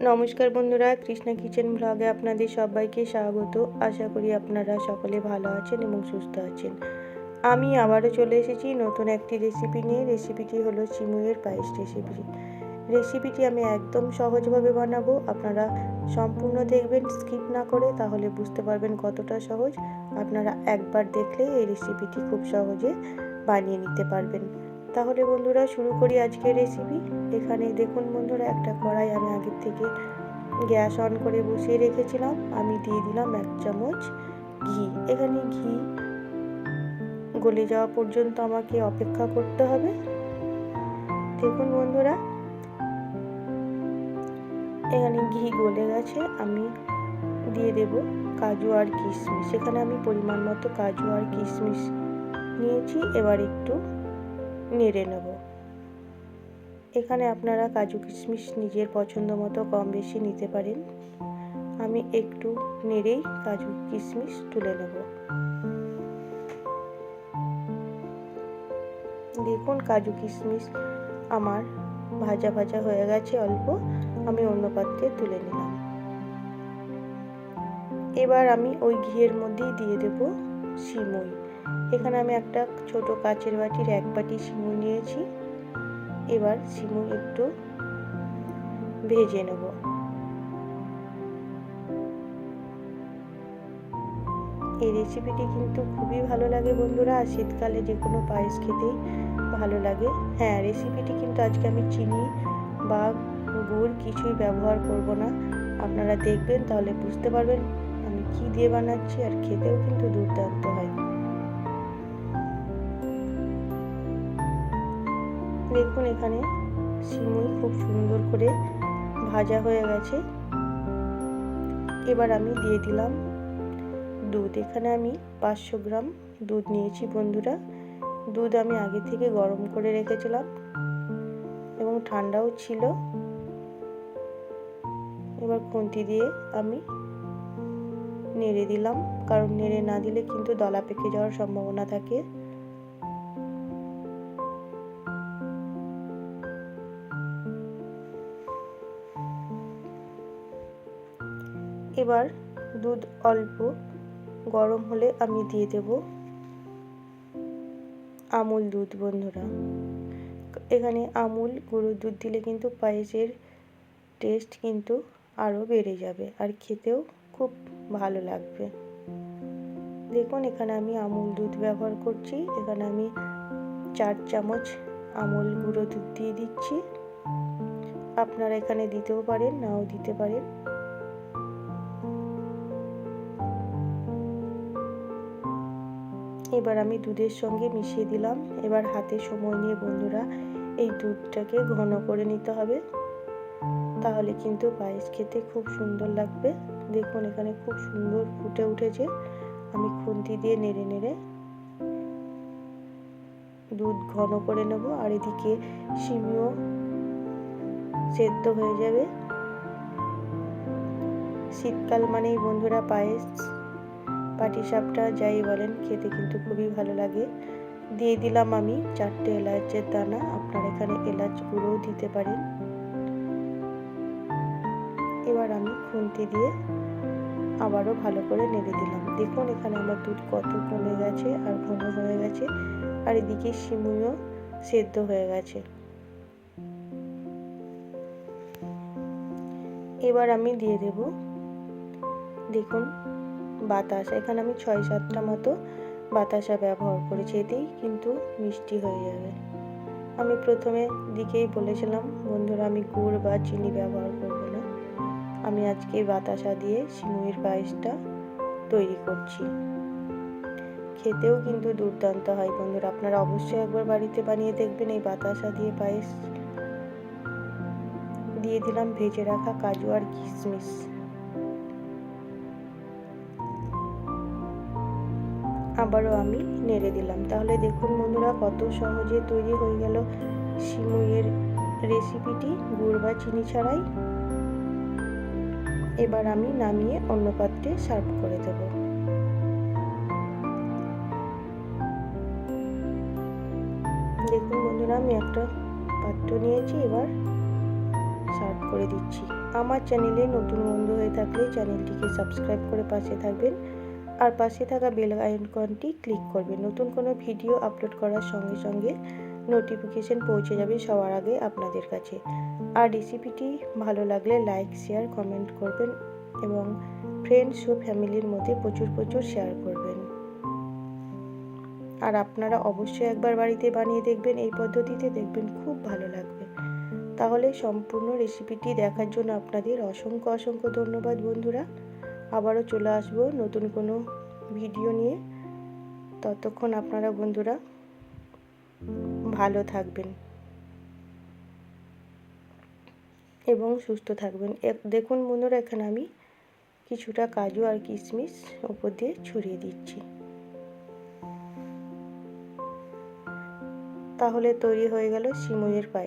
নমস্কার বন্ধুরা, কৃষ্ণা কিচেন ব্লগে আপনাদের সবাইকে স্বাগত। আশা করি আপনারা সকলে ভালো আছেন এবং সুস্থ আছেন। আমি আবারও চলে এসেছি নতুন একটি রেসিপি নিয়ে। রেসিপিটি হলো চিমুয়ের পায়েস রেসিপি রেসিপিটি আমি একদম সহজভাবে বানাবো। আপনারা সম্পূর্ণ দেখবেন স্কিপ না করে তাহলে বুঝতে পারবেন কতটা সহজ। আপনারা একবার দেখলে এই রেসিপিটি খুব সহজে বানিয়ে নিতে পারবেন। তাহলে বন্ধুরা শুরু করি আজকের রেসিপি এখানে দেখুন বন্ধুরা, একটা কড়াই আমি আগের থেকে গ্যাস অন করে বসিয়ে রেখেছিলাম। আমি দিয়ে দিলাম এক চামচ ঘি। এখানে ঘি গলে যাওয়া পর্যন্ত আমাকে অপেক্ষা করতে হবে। দেখুন বন্ধুরা, এখানে ঘি গলে গেছে, আমি দিয়ে দেব কাজু আর কিশমিশ। এখানে আমি পরিমাণ মতো কাজু আর কিশমিশ নিয়েছি। এবার একটু নেড়ে নেব। এখানে আপনারা কাজু কিশমিশ নিজের পছন্দ মতো কম বেশি নিতে পারেন। আমি একটু নেড়েই কাজু কিশমিশ তুলে নেব। দেখুন কাজু কিশমিশ আমার ভাজা ভাজা হয়ে গেছে অল্প, আমি অন্য পাত্রে তুলে নিলাম। এবার আমি ওই ঘিয়ের মধ্যেই দিয়ে দেব সিমই এখানে আমি একটা ছোট কাচের বাটির এক বাটি সিমুই নিয়েছি। এবার সিমুই একটু ভেজে নেব। এই রেসিপিটি কিন্তু খুবই ভালো লাগে বন্ধুরা, আর শীতকালে যে কোনো পায়েস খেতেই ভালো লাগে। হ্যাঁ রেসিপিটি কিন্তু আজকে আমি চিনি বা গুড় কিছুই ব্যবহার করব না। আপনারা দেখবেন, তাহলে বুঝতে পারবেন আমি কি দিয়ে বানাচ্ছি, আর খেতেও কিন্তু দুর্দান্ত হয়। দেখুন এখানে সিমুই খুব সুন্দর করে ভাজা হয়ে গেছে। এবার আমি দিয়ে দিলাম দুধ। এখানে আমি পাঁচশো গ্রাম দুধ নিয়েছি বন্ধুরা। দুধ আমি আগে থেকে গরম করে রেখেছিলাম এবং ঠান্ডাও ছিল। এবার খুন্তি দিয়ে আমি নেড়ে দিলাম। কারণ নেড়ে না দিলে কিন্তু দলা পেকে যাওয়ার সম্ভাবনা থাকে। এবার দুধ অল্প, গরম হলে আমি দিয়ে দেব আমুল দুধ, বন্ধুরা। এখানে আমুল, গরুর দুধ দিলে কিন্তু পায়েসের টেস্ট কিন্তু আরও বেড়ে যাবে আর খেতেও খুব ভালো লাগবে। দেখুন, এখানে আমি আমুল দুধ ব্যবহার করছি। এখানে আমি চার চামচ আমুল গুঁড়ো দুধ দিয়ে দিচ্ছি। আপনারা এখানে দিতেও পারেন, নাও দিতে পারেন। এবার আমি দুধের সঙ্গে মিশিয়ে দিলাম। এবার হাতে সময় নিয়ে বন্ধুরা, এই দুধটাকে ঘন করে নিতে হবে। তাহলে কিন্তু পায়েস খেতে খুব সুন্দর লাগবে। দেখুন, এখানে খুব সুন্দর ফুটে উঠেছে। আমি খুন্তি দিয়ে নেড়ে নেড়ে দুধ ঘন করে নেব। আর এদিকে সিমিও সেদ্ধ হয়ে যাবে। শীতকাল মানেই বন্ধুরা পায়েস। পাটিসাপটা যাই বলেন, খেতে কিন্তু খুবই ভালো লাগে। দিয়ে দিলাম আমি চারটে এলাচের দানা, আপনার এখানে এলাচ গুঁড়োও দিতে পারেন। এবার আমি খুন্তি দিয়ে আবারও ভালো করে নেড়ে দিলাম। দেখুন, এখানে আমার দুধ কত কমে গেছে আর ঘন হয়ে গেছে, আর এদিকে সিমুইও সেদ্ধ হয়ে গেছে। এবার আমি দিয়ে দেব, দেখুন বাতাসা। এখানে আমি ছয় সাতটা মতো বাতাসা ব্যবহার করেছি, এতেই কিন্তু মিষ্টি হয়ে যাবে। আমি প্রথমে দিকেই বলেছিলাম, বন্ধুরা, আমি গুড় বা চিনি ব্যবহার করব না। আমি আজকে বাতাসা দিয়ে সিমুইয়ের পায়েসটা তৈরি করছি। খেতেও কিন্তু দুর্দান্ত হয় বন্ধুরা। আপনারা অবশ্যই একবার বাড়িতে বানিয়ে দেখবেন এই বাতাসা দিয়ে পায়েস। দিয়ে দিলাম ভেজে রাখা কাজু আর কিশমিশ। আবারও আমি নেড়ে দিলাম। তাহলে দেখুন বন্ধুরা, কত সহজে তৈরি হয়ে গেল সিমুইয়ের রেসিপিটি। গুড় বা চিনি ছাড়াই এবার আমি নামিয়ে অন্য পাত্রে সার্ভ করে দেব। দেখুন বন্ধুরা, আমি একটা পাত্র নিয়েছি, এবার সার্ভ করে দিচ্ছি। আমার চ্যানেলে নতুন বন্ধু হয়ে থাকলে চ্যানেলটিকে সাবস্ক্রাইব করে পাশে থাকবেন। আর পাশে থাকা বেল আইকনটি ক্লিক করবেন নতুন কোনো ভিডিও আপলোড করার সঙ্গে সঙ্গে নোটিফিকেশন পৌঁছে যাবে সবার আগে আপনাদের কাছে। আর রেসিপিটি ভালো লাগলে লাইক, শেয়ার, কমেন্ট করবেন এবং ফ্রেন্ডস ও ফ্যামিলির মধ্যে প্রচুর প্রচুর শেয়ার করবেন। আর আপনারা অবশ্যই একবার বাড়িতে বানিয়ে দেখবেন, এই পদ্ধতিতে দেখবেন খুব ভালো লাগবে। তাহলে সম্পূর্ণ রেসিপিটি দেখার জন্য আপনাদের অসংখ্য অসংখ্য ধন্যবাদ বন্ধুরা। আবারও চলে আসব নতুন কোনো ভিডিও নিয়ে। ততক্ষণ আপনারা বন্ধুরা ভালো থাকবেন এবং সুস্থ থাকবেন। দেখুন বন্ধুরা, এখানে আমি কিছুটা কাজু আর কিশমিশ উপর দিয়ে ছড়িয়ে দিচ্ছি। তাহলে তৈরি হয়ে গেল সিমইয়ের পায়ে